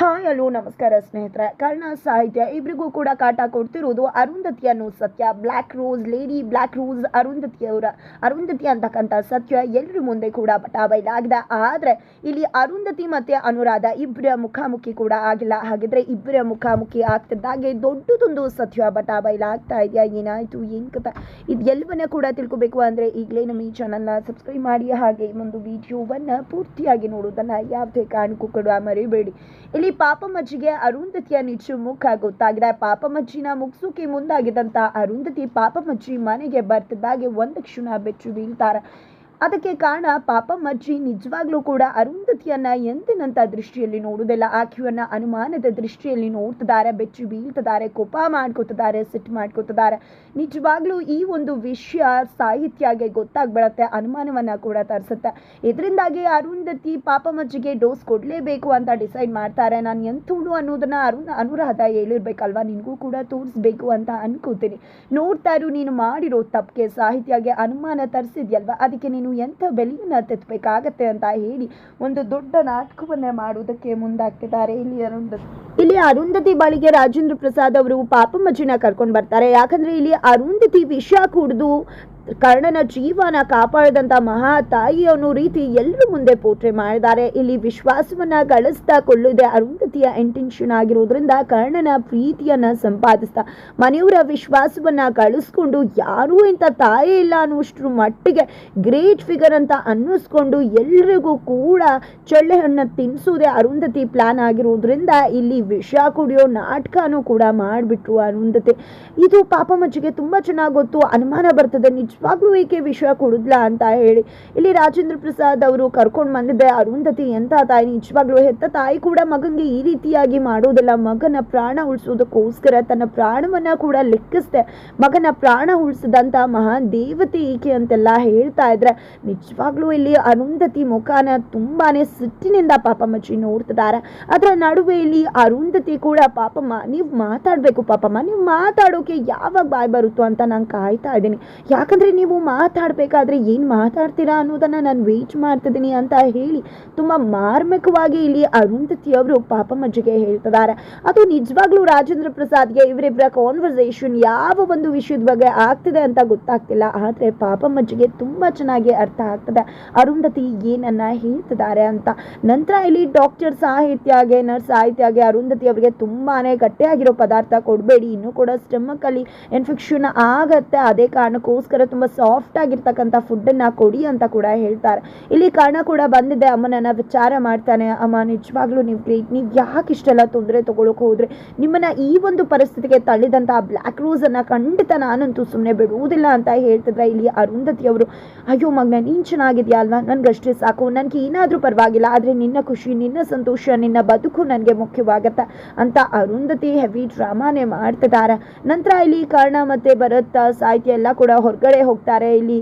Hi hello ನಮಸ್ಕಾರ ಸ್ನೇಹಿತರೆ. ಕರ್ಣ ಸಾಹಿತ್ಯ ಇಬ್ಬರಿಗೂ ಕೂಡ ಕಾಟ ಕೊಡ್ತಿರೋದು ಅರುಂಧತಿ ಅನ್ನೋ ಸತ್ಯ. Black rose lady black rose ಅರುಂಧತಿಯವರ Arundhati ಅಂತಕ್ಕಂಥ ಸತ್ಯ ಎಲ್ಲರ ಮುಂದೆ ಕೂಡ ಬಟಾಬೈಲಾಗಿದೆ ಆದರೆ ಇಲ್ಲಿ ಅರುಂಧತಿ ಮತ್ತೆ ಅನುರಾಧ ಇಬ್ಬರ ಮುಖಾಮುಖಿ ಕೂಡ ಆಗಿಲ್ಲ. ಹಾಗಿದ್ರೆ ಇಬ್ಬರ ಮುಖಾಮುಖಿ ಆಗ್ತಿದ್ದಾಗೆ ದೊಡ್ಡದೊಂದು ಸತ್ಯ ಬಟಾಬೈಲಾಗ್ತಾ ಇದೆಯಾ? ಏನಾಯಿತು? ಏನು ಕಥ? ಇದು ಎಲ್ಲವನ್ನ ಕೂಡ ತಿಳ್ಕೊಬೇಕು ಅಂದರೆ ಈಗಲೇ ನಮ್ಮ ಈ ಚಾನಲ್ನ ಸಬ್ಸ್ಕ್ರೈಬ್ ಮಾಡಿ. ಹಾಗೆ ಒಂದು ವಿಡಿಯೋವನ್ನು ಪೂರ್ತಿಯಾಗಿ ನೋಡೋದನ್ನು ಯಾವುದೇ ಕಾರಣಕ್ಕೂ ಕೂಡ ಮರಿಬೇಡಿ. ಇಲ್ಲಿ ಪಾಪಮಜ್ಜಿಗೆ ಅರುಂಧತಿಯ ನಿಚ್ಚು ಮುಖ ಗೊತ್ತಾಗಿದೆ. ಪಾಪಮಜ್ಜಿನ ಮುಗಿಸೋಕೆ ಮುಂದಾಗಿದ್ದಂಥ ಅರುಂಧತಿ ಪಾಪಮಜ್ಜಿ ಮನೆಗೆ ಬರ್ತಿದ್ದಾಗೆ ಒಂದು ಕ್ಷಣ ಬೆಚ್ಚು ಬೀಳ್ತಾರೆ ಅದಕ್ಕೆ ಕಾರಣ ಪಾಪಮಜ್ಜಿ ನಿಜವಾಗ್ಲೂ ಕೂಡ ಅರುಂಧತಿಯನ್ನ ಎಂದಿನಂತ ದೃಷ್ಟಿಯಲ್ಲಿ ನೋಡುವುದಿಲ್ಲ. ಆಕೆಯನ್ನ ಅನುಮಾನದ ದೃಷ್ಟಿಯಲ್ಲಿ ನೋಡ್ತಿದ್ದಾರೆ, ಬೆಚ್ಚಿ ಬೀಳ್ತಿದ್ದಾರೆ, ಕೋಪ ಮಾಡ್ಕೋತಿದ್ದಾರೆ, ಸಿಟ್ಟು ಮಾಡ್ಕೋತಿದ್ದಾರೆ. ನಿಜವಾಗ್ಲೂ ಈ ಒಂದು ವಿಷಯ ಸಾಹಿತ್ಯಗೆ ಗೊತ್ತಾಗ್ಬಿಡತ್ತೆ, ಅನುಮಾನವನ್ನ ಕೂಡ ತರಿಸುತ್ತೆ. ಇದರಿಂದಾಗಿ ಅರುಂಧತಿ ಪಾಪಮಜ್ಜಿಗೆ ಡೋಸ್ ಕೊಡಲೇಬೇಕು ಅಂತ ಡಿಸೈಡ್ ಮಾಡ್ತಾರೆ. ನಾನು ಎಂಥವಳು ಅನ್ನೋದನ್ನ ಅರುಣ್, ಅನುರಾಧ ಹೇಳಿರ್ಬೇಕಲ್ವಾ? ನಿನಗೂ ಕೂಡ ತೋರಿಸ್ಬೇಕು ಅಂತ ಅನ್ಕೋತೀನಿ. ನೋಡ್ತಾ ಇರು, ನೀನು ಮಾಡಿರೋ ತಪ್ಪಿಗೆ ಸಾಹಿತ್ಯಗೆ ಅನುಮಾನ ತರಿಸಿದ್ಯಲ್ವಾ? ಅದಕ್ಕೆ ನೀನು ಎಂಥ ಬೆಲೆಯನ್ನು ತೆತ್ತಬೇಕಾಗತ್ತೆ ಅಂತ ಹೇಳಿ ಒಂದು ದೊಡ್ಡ ನಾಟಕವನ್ನೇ ಮಾಡುವುದಕ್ಕೆ ಮುಂದಾಗ್ತಿದ್ದಾರೆ. ಇಲ್ಲಿ ಅರುಂಧತಿ ಇಲ್ಲಿ ಅರುಂಧತಿ ಬಳಿಗೆ ರಾಜೇಂದ್ರ ಪ್ರಸಾದ್ ಅವರು ಪಾಪಮ್ಮಜ್ಜಿನ ಕರ್ಕೊಂಡು ಬರ್ತಾರೆ. ಯಾಕಂದ್ರೆ ಇಲ್ಲಿ ಅರುಂಧತಿ ವಿಷ ಕುಡಿದು ಕರ್ಣನ ಜೀವನ ಕಾಪಾಡಿದಂಥ ಮಹಾ ತಾಯಿ ಅನ್ನೋ ರೀತಿ ಎಲ್ಲರೂ ಮುಂದೆ ಪೋಟ್ರೆ ಮಾಡಿದ್ದಾರೆ. ಇಲ್ಲಿ ವಿಶ್ವಾಸವನ್ನ ಗಳಿಸ್ತಾ ಕೊಳ್ಳುವುದೇ ಅರುಂಧತಿಯ ಇಂಟೆನ್ಷನ್ ಆಗಿರೋದ್ರಿಂದ ಕರ್ಣನ ಪ್ರೀತಿಯನ್ನ ಸಂಪಾದಿಸ್ತಾ, ಮನೆಯವರ ವಿಶ್ವಾಸವನ್ನ ಗಳಿಸ್ಕೊಂಡು ಯಾರೂ ಇಂಥ ತಾಯಿ ಇಲ್ಲ ಅನ್ನುವಷ್ಟ್ರ ಮಟ್ಟಿಗೆ ಗ್ರೇಟ್ ಫಿಗರ್ ಅಂತ ಅನ್ನಿಸ್ಕೊಂಡು ಎಲ್ರಿಗೂ ಕೂಡ ಚಳ್ಳೆಹಣ್ಣು ತಿನ್ನಿಸೋದೇ ಅರುಂಧತಿ ಪ್ಲಾನ್ ಆಗಿರೋದ್ರಿಂದ ಇಲ್ಲಿ ವಿಷ ಕುಡಿಯೋ ನಾಟಕನೂ ಕೂಡ ಮಾಡಿಬಿಟ್ರು ಅರುಂಧತಿ. ಇದು ಪಾಪ ಮಜ್ಜಿಗೆ ತುಂಬಾ ಚೆನ್ನಾಗಿ ಗೊತ್ತು, ಅನುಮಾನ ಬರ್ತದೆ ನಿಜವಾಗ್ಲೂ ವಿಷಯ ವಿಷ ಕುಡಿದ್ಲಾ ಅಂತ ಹೇಳಿ. ಇಲ್ಲಿ ರಾಜೇಂದ್ರ ಪ್ರಸಾದ್ ಅವರು ಕರ್ಕೊಂಡು ಬಂದಿದ್ದೆ. ಅರುಂಧತಿ ಎಂಥ ತಾಯಿ? ನಿಜವಾಗ್ಲೂ ಹೆತ್ತ ತಾಯಿ ಕೂಡ ಮಗನಿಗೆ ಈ ರೀತಿಯಾಗಿ ಮಾಡೋದಲ್ಲ. ಮಗನ ಪ್ರಾಣ ಉಳಿಸೋದಕ್ಕೋಸ್ಕರ ತನ್ನ ಪ್ರಾಣವನ್ನ ಕೂಡ ಲೆಕ್ಕಿಸ್ದೆ. ಮಗನ ಪ್ರಾಣ ಉಳಿಸಿದಂಥ ಮಹಾನ್ ದೇವತೆ ಈಕೆ ಅಂತೆಲ್ಲ ಹೇಳ್ತಾ ಇದ್ರೆ, ನಿಜವಾಗ್ಲೂ ಇಲ್ಲಿ ಅರುಂಧತಿ ಮುಖಾನ ತುಂಬಾನೇ ಸಿಟ್ಟಿನಿಂದ ಪಾಪಮ್ಮಚ್ಚಿ ನೋಡ್ತಿದ್ದಾರೆ. ಅದರ ನಡುವೆ ಇಲ್ಲಿ ಅರುಂಧತಿ ಕೂಡ, ಪಾಪಮ್ಮ, ನೀವು ಮಾತಾಡಬೇಕು ಪಾಪಮ್ಮ. ನೀವು ಮಾತಾಡೋಕೆ ಯಾವಾಗ ಬಾಯ್ ಬರುತ್ತೋ ಅಂತ ನಾನು ಕಾಯ್ತಾ ಇದ್ದೀನಿ. ಯಾಕಂದ್ರೆ ನೀವು ಮಾತಾಡಬೇಕಾದ್ರೆ ಏನು ಮಾತಾಡ್ತೀರಾ ಅನ್ನೋದನ್ನ ನಾನು ವೇಟ್ ಮಾಡ್ತಿದ್ದೀನಿ ಅಂತ ಹೇಳಿ ತುಂಬ ಮಾರ್ಮಿಕವಾಗಿ ಇಲ್ಲಿ ಅರುಂಧತಿ ಅವರು ಪಾಪಮ್ಮಜ್ಜಿಗೆ ಹೇಳ್ತಿದ್ದಾರೆ. ಅದು ನಿಜವಾಗ್ಲೂ ರಾಜೇಂದ್ರ ಪ್ರಸಾದ್ಗೆ ಇವರಿಬ್ಬರ ಕಾನ್ವರ್ಸೇಷನ್ ಯಾವ ಒಂದು ವಿಷಯದ ಬಗ್ಗೆ ಆಗ್ತಿದೆ ಅಂತ ಗೊತ್ತಾಗ್ತಿಲ್ಲ. ಆದರೆ ಪಾಪಮ್ಮಜ್ಜಿಗೆ ತುಂಬ ಚೆನ್ನಾಗಿ ಅರ್ಥ ಆಗ್ತದೆ. ಅರುಂಧತಿ ಏನನ್ನ ಹೇಳ್ತಿದ್ದಾರೆ ಅಂತ. ನಂತರ ಇಲ್ಲಿ ಡಾಕ್ಟರ್ ಸಾಹಿತ್ಯಗೆ ನರ್ಸ್ ಸಾಹಿತ್ಯಗೆ ಅರುಂಧತಿ ಅವರಿಗೆ ತುಂಬಾ ಗಟ್ಟಿಯಾಗಿರೋ ಪದಾರ್ಥ ಕೊಡಬೇಡಿ. ಇನ್ನೂ ಕೂಡ ಸ್ಟಮಕ್ ಅಲ್ಲಿ ಇನ್ಫೆಕ್ಷನ್ ಆಗತ್ತೆ. ಅದೇ ಕಾರಣಕ್ಕೋಸ್ಕರ ತುಂಬ ಸಾಫ್ಟ್ ಆಗಿರ್ತಕ್ಕಂಥ ಫುಡ್ಡನ್ನು ಕೊಡಿ ಅಂತ ಕೂಡ ಹೇಳ್ತಾರೆ. ಇಲ್ಲಿ ಕಾರಣ ಕೂಡ ಬಂದಿದೆ, ಅಮ್ಮನನ್ನ ವಿಚಾರ ಮಾಡ್ತಾನೆ, ಅಮ್ಮ, ನಿಜವಾಗ್ಲೂ ನೀವು ಗ್ರೇಟ್ ನೀವು ಯಾಕೆ ಇಷ್ಟೆಲ್ಲ ತೊಂದರೆ ತಗೊಳಕ್ ಹೋದರೆ? ನಿಮ್ಮನ್ನ ಈ ಒಂದು ಪರಿಸ್ಥಿತಿಗೆ ತಳ್ಳಿದಂಥ ಬ್ಲ್ಯಾಕ್ ರೋಸ್ ಅನ್ನ ಖಂಡಿತ ನಾನಂತೂ ಸುಮ್ಮನೆ ಬಿಡುವುದಿಲ್ಲ ಅಂತ ಹೇಳ್ತಿದ್ರೆ ಇಲ್ಲಿ ಅರುಂಧತಿ ಅವರು, ಅಯ್ಯೋ ಮಗನ, ನೀನು ಚೆನ್ನಾಗಿದ್ಯಾ ಅಲ್ವಾ? ನನ್ಗಷ್ಟೇ ಸಾಕು. ನನಗೆ ಏನಾದರೂ ಪರವಾಗಿಲ್ಲ, ಆದ್ರೆ ನಿನ್ನ ಖುಷಿ, ನಿನ್ನ ಸಂತೋಷ, ನಿನ್ನ ಬದುಕು ನನಗೆ ಮುಖ್ಯವಾಗತ್ತೆ ಅಂತ ಅರುಂಧತಿ ಹೆವಿ ಡ್ರಾಮಾನೇ ಮಾಡ್ತಿದ್ದಾರೆ. ನಂತರ ಇಲ್ಲಿ ಕರ್ಣ ಮತ್ತೆ ಭರತ್ ಸಾಹಿತ್ಯ ಎಲ್ಲ ಕೂಡ ಹೊರಗಡೆ ಹೋಗ್ತಾರೆ. ಇಲ್ಲಿ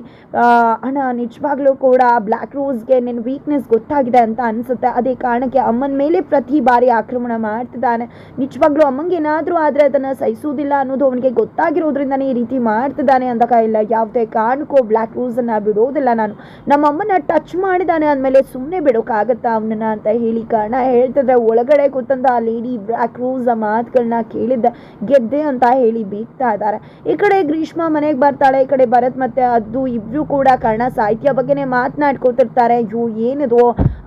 ಅಣ್ಣ ನಿಜವಾಗ್ಲೂ ಕೂಡ ಬ್ಲ್ಯಾಕ್ ರೋಸ್ಗೆ ನಿನ್ನ ವೀಕ್ನೆಸ್ ಗೊತ್ತಾಗಿದೆ ಅಂತ ಅನ್ಸುತ್ತೆ. ಅದೇ ಕಾರಣಕ್ಕೆ ಅಮ್ಮನ ಮೇಲೆ ಪ್ರತಿ ಬಾರಿ ಆಕ್ರಮಣ ಮಾಡ್ತಿದ್ದಾನೆ. ನಿಜವಾಗ್ಲೂ ಅಮ್ಮಂಗೆ ಏನಾದರೂ ಆದರೆ ಅದನ್ನು ಸಹಿಸೋದಿಲ್ಲ ಅನ್ನೋದು ಅವನಿಗೆ ಗೊತ್ತಾಗಿರೋದ್ರಿಂದನೇ ಈ ರೀತಿ ಮಾಡ್ತಿದ್ದಾನೆ ಅಂತ ಇಲ್ಲ ಯಾವುದೇ ಕಾರಣಕ್ಕೂ ಬ್ಲ್ಯಾಕ್ ರೋಸನ್ನು ಬಿಡೋದಿಲ್ಲ ನಾನು. ನಮ್ಮ ಅಮ್ಮನ ಟಚ್ ಮಾಡಿದ್ದಾನೆ ಅಂದಮೇಲೆ ಸುಮ್ಮನೆ ಬಿಡೋಕ್ಕಾಗತ್ತಾ ಅವನನ್ನ ಅಂತ ಹೇಳಿ ಕಾರಣ ಹೇಳ್ತಿದ್ರೆ. ಒಳಗಡೆ ಕೂತಂತ ಆ ಲೇಡಿ ಬ್ಲ್ಯಾಕ್ ರೋಸ್ ಆ ಮಾತುಗಳನ್ನ ಕೇಳಿದ್ದ. ಗೆದ್ದೆ ಅಂತ ಹೇಳಿ ಬೀಗ್ತಾ ಇದ್ದಾರೆ. ಈ ಕಡೆ ಗ್ರೀಷ್ಮ ಮನೆಗೆ ಬರ್ತಾಳೆ, ಈ ಕಡೆ ಭರತ್ ಮತ್ತೆ ಅದು ಇಬ್ರು ಕೂಡ ಕನ್ನಡ ಸಾಹಿತ್ಯ ಬಗ್ಗೆನೇ ಮಾತನಾಡ್ಕೋತಿರ್ತಾರೆ. ಅಯ್ಯೋ, ಏನಿದು?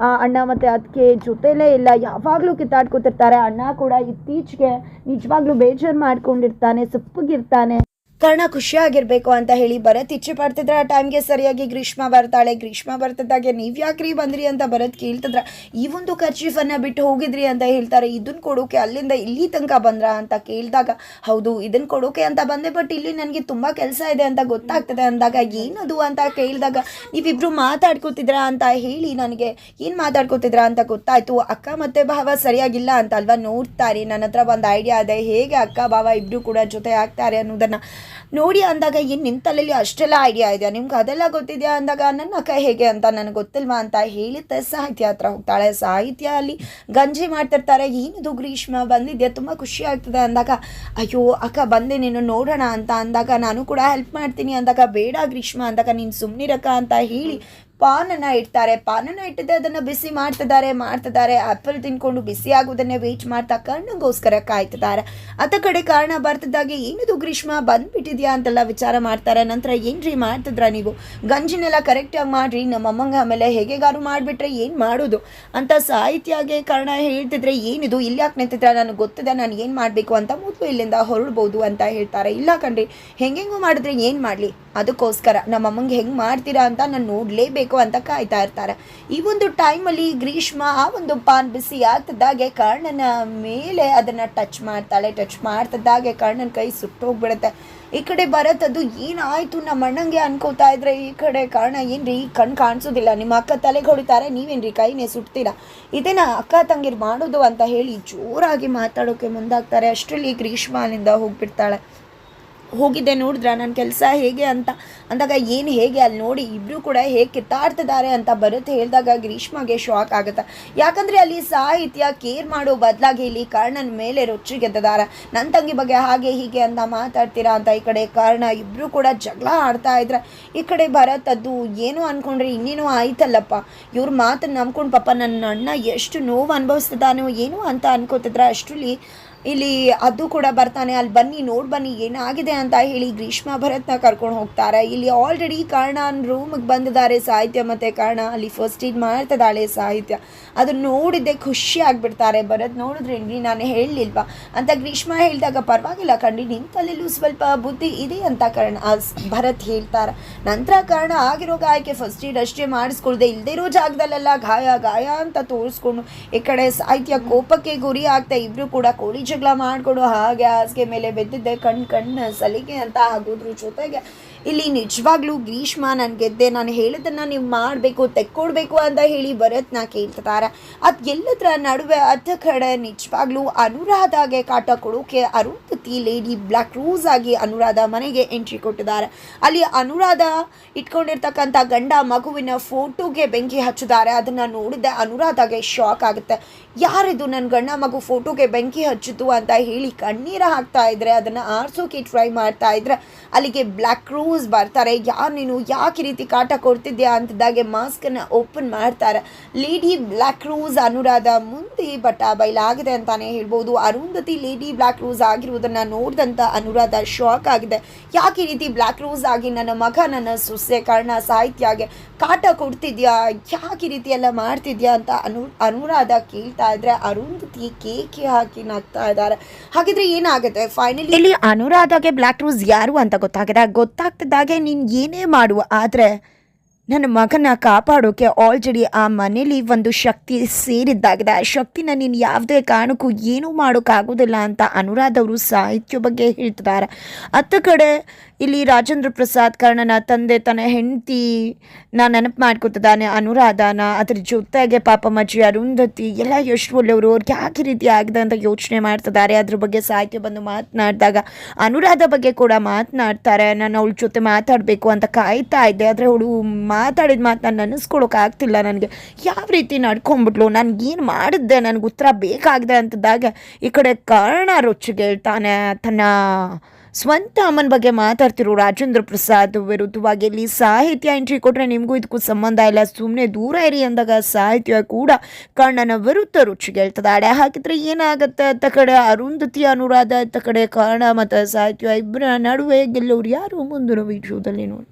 ಆ ಅಣ್ಣ ಮತ್ತೆ ಅದಕ್ಕೆ ಜೊತೆಲೇ ಇಲ್ಲ. ಯಾವಾಗಲೂ ಕಿತ್ತಾಡ್ಕೊತಿರ್ತಾರೆ. ಅಣ್ಣ ಕೂಡ ಇತ್ತೀಚೆಗೆ ನಿಜವಾಗ್ಲೂ ಬೇಜಾರು ಮಾಡ್ಕೊಂಡಿರ್ತಾನೆ, ಸಪ್ಪಗಿರ್ತಾನೆ. ಕರ್ಣ ಖುಷಿಯಾಗಿರ್ಬೇಕು ಅಂತ ಹೇಳಿ ಭರತ್ ಇಚ್ಛೆ ಪಡ್ತಿದ್ರೆ ಆ ಟೈಮ್ಗೆ ಸರಿಯಾಗಿ ಗ್ರೀಷ್ಮ ಬರ್ತಾಳೆ. ಗ್ರೀಷ್ಮ ಬರ್ತದಾಗೆ ನೀವು ಯಾಕ್ರಿ ಬಂದ್ರಿ ಅಂತ ಭರತ್ ಕೇಳ್ತಿದ್ರ. ಈ ಒಂದು ಕರ್ಚೀಫನ್ನು ಬಿಟ್ಟು ಹೋಗಿದ್ರಿ ಅಂತ ಹೇಳ್ತಾರೆ. ಇದನ್ನ ಕೊಡೋಕೆ ಅಲ್ಲಿಂದ ಇಲ್ಲಿ ತನಕ ಬಂದ್ರ ಅಂತ ಕೇಳಿದಾಗ, ಹೌದು ಇದನ್ನ ಕೊಡೋಕೆ ಅಂತ ಬಂದೆ ಬಟ್ ಇಲ್ಲಿ ನನಗೆ ತುಂಬ ಕೆಲಸ ಇದೆ ಅಂತ ಗೊತ್ತಾಗ್ತದೆ ಅಂದಾಗ, ಏನದು ಅಂತ ಕೇಳಿದಾಗ, ನೀವಿಬ್ರು ಮಾತಾಡ್ಕೋತಿದ್ರ ಅಂತ ಹೇಳಿ ನನಗೆ, ಏನು ಮಾತಾಡ್ಕೋತಿದ್ರ ಅಂತ ಗೊತ್ತಾಯ್ತು. ಅಕ್ಕ ಮತ್ತೆ ಭಾವ ಸರಿಯಾಗಿಲ್ಲ ಅಂತ ಅಲ್ವಾ ನೋಡ್ತಾರೆ. ನನ್ನ ಹತ್ರ ಒಂದು ಐಡಿಯಾ ಇದೆ. ಹೇಗೆ ಅಕ್ಕ, ಭಾವ ಇಬ್ರು ಕೂಡ ಜೊತೆ ಆಗ್ತಾರೆ ಅನ್ನೋದನ್ನ ನೋಡಿ ಅಂದಾಗ ಏನು ನಿಮ್ಮ ತಲೆಯಲ್ಲಿ ಅಷ್ಟೆಲ್ಲ ಐಡಿಯಾ ಇದೆಯಾ? ನಿಮ್ಗೆ ಅದೆಲ್ಲ ಗೊತ್ತಿದೆಯಾ ಅಂದಾಗ? ನನ್ನ ಅಕ್ಕ ಹೇಗೆ ಅಂತ ನನಗೆ ಗೊತ್ತಿಲ್ವಾ ಅಂತ ಹೇಳಿದ್ದೆ. ಸಾಹಿತ್ಯ ಹತ್ರ ಹೋಗ್ತಾಳೆ. ಸಾಹಿತ್ಯ ಅಲ್ಲಿ ಗಂಜಿ ಮಾಡ್ತಿರ್ತಾರೆ. ಏನಿದು ಗ್ರೀಷ್ಮ? ಬಂದಿದ್ಯಾ? ತುಂಬ ಖುಷಿ ಆಗ್ತದೆ. ಅಂದಾಗ, ಅಯ್ಯೋ, ಅಕ್ಕ ಬಂದೆ. ನೀನು ನೋಡೋಣ ಅಂತ ಅಂದಾಗ ನಾನು ಕೂಡ ಹೆಲ್ಪ್ ಮಾಡ್ತೀನಿ. ಅಂದಾಗ, ಬೇಡ ಗ್ರೀಷ್ಮ. ಅಂದಾಗ, ನೀನು ಸುಮ್ಮನಿರಕ್ಕ ಅಂತ ಹೇಳಿ ಪಾನನ್ನು ಇಡ್ತಾರೆ. ಪಾನನ್ನು ಇಟ್ಟಿದ್ದೆ ಅದನ್ನು ಬಿಸಿ ಮಾಡ್ತಿದ್ದಾರೆ ಮಾಡ್ತಿದ್ದಾರೆ. ಆ್ಯಪಲ್ ತಿನ್ಕೊಂಡು ಬಿಸಿ ಆಗೋದನ್ನೇ ವೇಟ್ ಮಾಡ್ತಾ ಕಣ್ಣಗೋಸ್ಕರ ಕಾಯ್ತಿದ್ದಾರೆ. ಅತ್ತ ಕಡೆ ಕಾರಣ ಬರ್ತಿದ್ದಾಗೆ ಏನಿದು ಗ್ರೀಷ್ಮ? ಬಂದ್ಬಿಟ್ಟಿದ್ಯಾ ಅಂತೆಲ್ಲ ವಿಚಾರ ಮಾಡ್ತಾರೆ. ನಂತರ ಏನ್ರಿ ಮಾಡ್ತಿದ್ರ ನೀವು? ಗಂಜಿನೆಲ್ಲ ಕರೆಕ್ಟಾಗಿ ಮಾಡ್ರಿ. ನಮ್ಮ ಅಮ್ಮಂಗ ಆಮೇಲೆ ಹೇಗೆಗಾರು ಮಾಡಿಬಿಟ್ರೆ ಏನು ಮಾಡೋದು? ಅಂತ ಸಾಹಿತ್ಯಾಗೆ ಕಾರಣ ಹೇಳ್ತಿದ್ರೆ ಏನಿದು? ಇಲ್ಲಿ ಯಾಕೆ ನಿಂತಿದ್ರೆ? ನನಗೆ ಗೊತ್ತಿದೆ. ನಾನು ಏನು ಮಾಡಬೇಕು ಅಂತ ಮೊದಲು ಇಲ್ಲಿಂದ ಹೊರಡ್ಬೋದು ಅಂತ ಹೇಳ್ತಾರೆ. ಇಲ್ಲ ಕಣ್ರಿ. ಹೆಂಗೆಂಗೂ ಮಾಡಿದ್ರೆ ಏನು ಮಾಡಲಿ? ಅದಕ್ಕೋಸ್ಕರ ನಮ್ಮ ಅಮ್ಮಂಗೆ ಹೆಂಗೆ ಮಾಡ್ತೀರಾ ಅಂತ ನಾನು ನೋಡಲೇಬೇಕು ಅಂತ ಕಾಯ್ತಾ ಇರ್ತಾರೆ. ಈ ಒಂದು ಟೈಮಲ್ಲಿ ಗ್ರೀಷ್ಮ ಆ ಒಂದು ಪಾನ್ ಬಿಸಿ ಆಗ್ತದಾಗೆ ಕರ್ಣನ ಮೇಲೆ ಅದನ್ನು ಟಚ್ ಮಾಡ್ತಾಳೆ. ಟಚ್ ಮಾಡ್ತದಾಗೆ ಕರ್ಣನ ಕೈ ಸುಟ್ಟೋಗ್ಬಿಡುತ್ತೆ. ಈ ಕಡೆ ಬರತ್ತದು ಏನಾಯ್ತು ನಮ್ಮ ಅಣ್ಣಂಗೆ ಅನ್ಕೋತಾ ಇದ್ರೆ ಈ ಕಡೆ ಕಾರಣ ಏನ್ರಿ ಕಣ್ಣು ಕಾಣಿಸೋದಿಲ್ಲ. ನಿಮ್ಮ ಅಕ್ಕ ತಲೆಗೆ ಹೊಡಿತಾರೆ, ನೀವೇನ್ರಿ ಕೈನೇ ಸುಡ್ತೀರಾ ಇದೇನ ಅಕ್ಕ ತಂಗಿರ್ ಮಾಡೋದು ಅಂತ ಹೇಳಿ ಜೋರಾಗಿ ಮಾತಾಡೋಕೆ ಮುಂದಾಗ್ತಾರೆ. ಅಷ್ಟರಲ್ಲಿ ಗ್ರೀಷ್ಮ ಅಲ್ಲಿಂದ ಹೋಗ್ಬಿಡ್ತಾಳೆ. ಹೋಗಿದ್ದೆ ನೋಡಿದ್ರ? ನನ್ನ ಕೆಲಸ ಹೇಗೆ ಅಂತ. ಅಂದಾಗ ಏನು ಹೇಗೆ? ಅಲ್ಲಿ ನೋಡಿ ಇಬ್ಬರು ಕೂಡ ಹೇಗೆ ಕಿತ್ತಾಡ್ತಿದ್ದಾರೆ ಅಂತ ಬರುತ್ತೆ ಹೇಳಿದಾಗ ಗ್ರೀಷ್ಮಗೆ ಶಾಕ್ ಆಗುತ್ತೆ. ಯಾಕಂದರೆ ಅಲ್ಲಿ ಸಾಹಿತ್ಯ ಕೇರ್ ಮಾಡೋ ಬದಲಾಗಿ ಇಲ್ಲಿ ಕರ್ಣನ ಮೇಲೆ ರೊಚ್ಚಿಗೆದ್ದಿದ್ದಾರೆ ನನ್ನ ತಂಗಿ ಬಗ್ಗೆ ಹಾಗೆ ಹೀಗೆ ಅಂತ ಮಾತಾಡ್ತೀರಾ ಅಂತ ಈ ಕಡೆ ಕರ್ಣ ಇಬ್ಬರು ಕೂಡ ಜಗಳ ಆಡ್ತಾ ಇದ್ರೆ, ಈ ಕಡೆ ಭರತ್ ಅದು ಏನು ಅಂದ್ಕೊಂಡ್ರೆ ಇನ್ನೇನೋ ಆಯ್ತಲ್ಲಪ್ಪ. ಇವ್ರ ಮಾತನ್ನು ನಂಬ್ಕೊಂಡು ಪಾಪ ನನ್ನ ಅಣ್ಣ ಎಷ್ಟು ನೋವು ಅನುಭವಿಸ್ತಿದ್ದಾನೋ ಏನು ಅಂತ ಅನ್ಕೋತಿದ್ರೆ ಅಷ್ಟರಲ್ಲಿ ಇಲ್ಲಿ ಅದು ಕೂಡ ಬರ್ತಾನೆ, ಅಲ್ಲಿ ಬನ್ನಿ, ನೋಡಿ ಬನ್ನಿ, ಏನಾಗಿದೆ ಅಂತ ಹೇಳಿ ಗ್ರೀಷ್ಮ ಭರತ್ನ ಕರ್ಕೊಂಡು ಹೋಗ್ತಾರೆ. ಇಲ್ಲಿ ಆಲ್ರೆಡಿ ಕರ್ಣ ರೂಮಿಗೆ ಬಂದಿದ್ದಾರೆ ಸಾಹಿತ್ಯ ಮತ್ತು ಕರ್ಣ, ಅಲ್ಲಿ ಫಸ್ಟ್ ಇದು ಮಾಡ್ತದಾಳೆ ಸಾಹಿತ್ಯ. ಅದನ್ನ ನೋಡಿದ್ದೆ ಖುಷಿ ಆಗಿಬಿಡ್ತಾರೆ. ಭರತ್ ನೋಡಿದ್ರೇನ್ರಿ ನಾನು ಹೇಳಲಿಲ್ವಾ? ಅಂತ ಗ್ರೀಷ್ಮ ಹೇಳಿದಾಗ, ಪರವಾಗಿಲ್ಲ ಕಂಡು ನಿಮ್ಮ ತಲೆಯಲ್ಲೂ ಸ್ವಲ್ಪ ಬುದ್ಧಿ ಇದೆ ಅಂತ ಕರ್ಣ ಭರತ್ ಹೇಳ್ತಾರೆ. ನಂತರ ಕಾರಣ ಆಗಿರೋ ಗಾಯಕ್ಕೆ ಫಸ್ಟ್ ಏಡ್ ಅಷ್ಟೇ ಮಾಡಿಸ್ಕೊಳ್ದೆ ಇಲ್ಲದೇ ಇರೋ ಜಾಗದಲ್ಲೆಲ್ಲ ಗಾಯ ಗಾಯ ಅಂತ ತೋರಿಸ್ಕೊಂಡು, ಈ ಕಡೆ ಸಾಹಿತ್ಯ ಕೋಪಕ್ಕೆ ಗುರಿ ಆಗ್ತಾ ಇಬ್ರು ಕೂಡ ಕೋಳಿ ಜಗಳ ಮಾಡಿಕೊಡು ಹಾಗೆ ಹಾಸಿಗೆ ಮೇಲೆ ಬೆದ್ದಿದ್ದೆ ಕಣ್ ಕಣ್ಣು ಸಲಿಗೆ ಅಂತ ಆಗೋದ್ರ ಜೊತೆಗೆ ಇಲ್ಲಿ ನಿಜವಾಗ್ಲೂ ಗ್ರೀಷ್ಮ ನಾನು ಗೆದ್ದೆ, ನಾನು ಹೇಳಿದ್ದನ್ನು ನೀವು ಮಾಡಬೇಕು, ತೆಕ್ಕೊಡ್ಬೇಕು ಅಂತ ಹೇಳಿ ಭರತ್ನ ಕೇಳ್ತಿದ್ದಾರೆ. ಅದು ಎಲ್ಲದರ ನಡುವೆ ಅರ್ಧ ಕಡೆ ನಿಜವಾಗ್ಲೂ ಅನುರಾಧಾಗೆ ಕಾಟ ಕೊಡೋಕೆ ಅರುಂಧತಿ ಲೇಡಿ ಬ್ಲ್ಯಾಕ್ ರೂಸ್ ಆಗಿ ಅನುರಾಧ ಮನೆಗೆ ಎಂಟ್ರಿ ಕೊಟ್ಟಿದ್ದಾರೆ. ಅಲ್ಲಿ ಅನುರಾಧ ಇಟ್ಕೊಂಡಿರ್ತಕ್ಕಂಥ ಗಂಡ ಮಗುವಿನ ಫೋಟೋಗೆ ಬೆಂಕಿ ಹಚ್ಚಿದ್ದಾರೆ ಅದನ್ನು ನೋಡಿದ್ದೆ ಅನುರಾಧಾಗೆ ಶಾಕ್ ಆಗುತ್ತೆ. ಯಾರಿದು ನನ್ನ ಗಂಡ ಮಗು ಫೋಟೋಗೆ ಬೆಂಕಿ ಹಚ್ಚಿತು ಅಂತ ಹೇಳಿ ಕಣ್ಣೀರ ಹಾಕ್ತಾ ಇದ್ರೆ, ಅದನ್ನು ಆರಿಸೋಕೆ ಟ್ರೈ ಮಾಡ್ತಾ ಇದ್ರೆ, ಅಲ್ಲಿಗೆ ಬ್ಲ್ಯಾಕ್ ರೂಸ್ ಬರ್ತಾರೆ. ಯಾರು ನೀನು ಯಾಕೆ ರೀತಿ ಕಾಟ ಕೊಡ್ತಿದ್ಯಾ ಅಂತಿದ್ದಾಗೆ ಮಾಸ್ಕನ್ನು ಓಪನ್ ಮಾಡ್ತಾರೆ. ಲೇಡಿ ಬ್ಲ್ಯಾಕ್ ರೂಸ್ ಅನುರಾಧ ಮುಂದೆ ಬಟ ಬಯಲಾಗಿದೆ ಅಂತಾನೆ ಹೇಳ್ಬೋದು. ಅರುಂಧತಿ ಲೇಡಿ ಬ್ಲ್ಯಾಕ್ ರೂಸ್ ಆಗಿರುವುದನ್ನು ನೋಡಿದಂಥ ಅನುರಾಧ ಶಾಕ್ ಆಗಿದೆ. ಯಾಕೆ ಈ ರೀತಿ ಬ್ಲ್ಯಾಕ್ ರೂಸ್ ಆಗಿ ನನ್ನ ಮಗ ನನ್ನ ಸೊಸೆ ಕಾರಣ ಸಾಹಿತ್ಯಗೆ ಕಾಟ ಕೊಡ್ತಿದ್ಯಾ? ಯಾಕೆ ರೀತಿ ಎಲ್ಲ ಮಾಡ್ತಿದ್ಯಾ ಅಂತ ಅನು, ಅನುರಾಧ ಕೇಳ್ತಾ ಇದ್ರೆ ಅರುಂಧತಿ ಕೇಕೆ ಹಾಕಿ ನಗ್ತಾ ಇದ್ದಾರೆ. ಹಾಗಿದ್ರೆ ಏನಾಗುತ್ತೆ? ಫೈನಲಿ ಅನುರಾಧಗೆ ಬ್ಲ್ಯಾಕ್ ರೂಸ್ ಯಾರು ಅಂತ ಗೊತ್ತಾಗಿದೆ? ಗೊತ್ತಾಗ್ತಿದ್ದಾಗೆ ನೀನು ಏನೇ ಮಾಡುವ, ಆದರೆ ನನ್ನ ಮಗನ ಕಾಪಾಡೋಕೆ ಆಲ್ರೆಡಿ ಆ ಮನೇಲಿ ಒಂದು ಶಕ್ತಿ ಸೇರಿದ್ದಾಗಿದೆ. ಆ ಶಕ್ತಿನ ನೀನು ಯಾವುದೇ ಕಾರಣಕ್ಕೂ ಏನೂ ಮಾಡೋಕ್ಕಾಗೋದಿಲ್ಲ ಅಂತ ಅನುರಾಧ ಅವರು ಸಾಹಿತ್ಯ ಬಗ್ಗೆ ಹೇಳ್ತಿದ್ದಾರೆ. ಅತ್ತ ಕಡೆ ಇಲ್ಲಿ ರಾಜೇಂದ್ರ ಪ್ರಸಾದ್ ಕರ್ಣನ ತಂದೆ ತನ್ನ ಹೆಂಡತಿ ನಾ ನೆನಪು ಮಾಡ್ಕೊತಿದ್ದಾನೆ, ಅನುರಾಧನ. ಅದ್ರ ಜೊತೆಗೆ ಪಾಪ ಮಜ್ಜಿ ಅರುಂಧತಿ, ಎಲ್ಲ ಎಷ್ಟು ಅವರು ಅವ್ರಿಗೆ ಯಾಕೆ ರೀತಿ ಆಗಿದೆ ಅಂತ ಯೋಚನೆ ಮಾಡ್ತಿದ್ದಾರೆ. ಅದ್ರ ಬಗ್ಗೆ ಸಾಹಿತ್ಯ ಬಂದು ಮಾತನಾಡಿದಾಗ ಅನುರಾಧ ಬಗ್ಗೆ ಕೂಡ ಮಾತನಾಡ್ತಾರೆ. ನಾನು ಅವಳ ಜೊತೆ ಮಾತಾಡಬೇಕು ಅಂತ ಕಾಯ್ತಾ ಇದ್ದೆ. ಆದರೆ ಅವಳು ಮಾತಾಡಿದ ಮಾತು ನಾನು ನೆನೆಸ್ಕೊಳಕ್ಕೆ ಆಗ್ತಿಲ್ಲ ನನಗೆ. ಯಾವ ರೀತಿ ನಡ್ಕೊಂಡ್ಬಿಟ್ಲು? ನನಗೇನು ಮಾಡಿದ್ದೆ? ನನಗೆ ಉತ್ತರ ಬೇಕಾಗಿದೆ ಅಂತಿದ್ದಾಗ ಈ ಕಡೆ ಕರ್ಣ ರೊಚ್ಚಿಗೆ ಹೇಳ್ತಾನೆ, ತನ್ನ ಸ್ವಂತ ಅಮ್ಮನ ಬಗ್ಗೆ ಮಾತಾಡ್ತಿರೋ ರಾಜೇಂದ್ರ ಪ್ರಸಾದ್ ವಿರುದ್ಧವಾಗಿ ಇಲ್ಲಿ ಸಾಹಿತ್ಯ ಎಂಟ್ರಿ ಕೊಟ್ಟರೆ ನಿಮಗೂ ಇದಕ್ಕೂ ಸಂಬಂಧ ಇಲ್ಲ. ಸುಮ್ಮನೆ ದೂರ ಇರಿ ಅಂದಾಗ ಸಾಹಿತ್ಯ ಕೂಡ ಕರ್ಣನ ವಿರುದ್ಧ ರುಚಿಗೆ ಹೇಳ್ತದಾಳೆ ಹಾಗಿದ್ರೆ ಏನಾಗುತ್ತೆ ಅತ್ತ ಕಡೆ ಅರುಂಧತಿ ಅನುರಾಧ ಅತ್ತ ಕಡೆ ಕರ್ಣ ಮತ್ತು ಸಾಹಿತ್ಯ ಇಬ್ಬರ ನಡುವೆ ಗೆಲ್ಲೋರು ಯಾರು ಮುಂದಿನ ವಿಡಿಯೋದಲ್ಲಿ ನೋಡಿ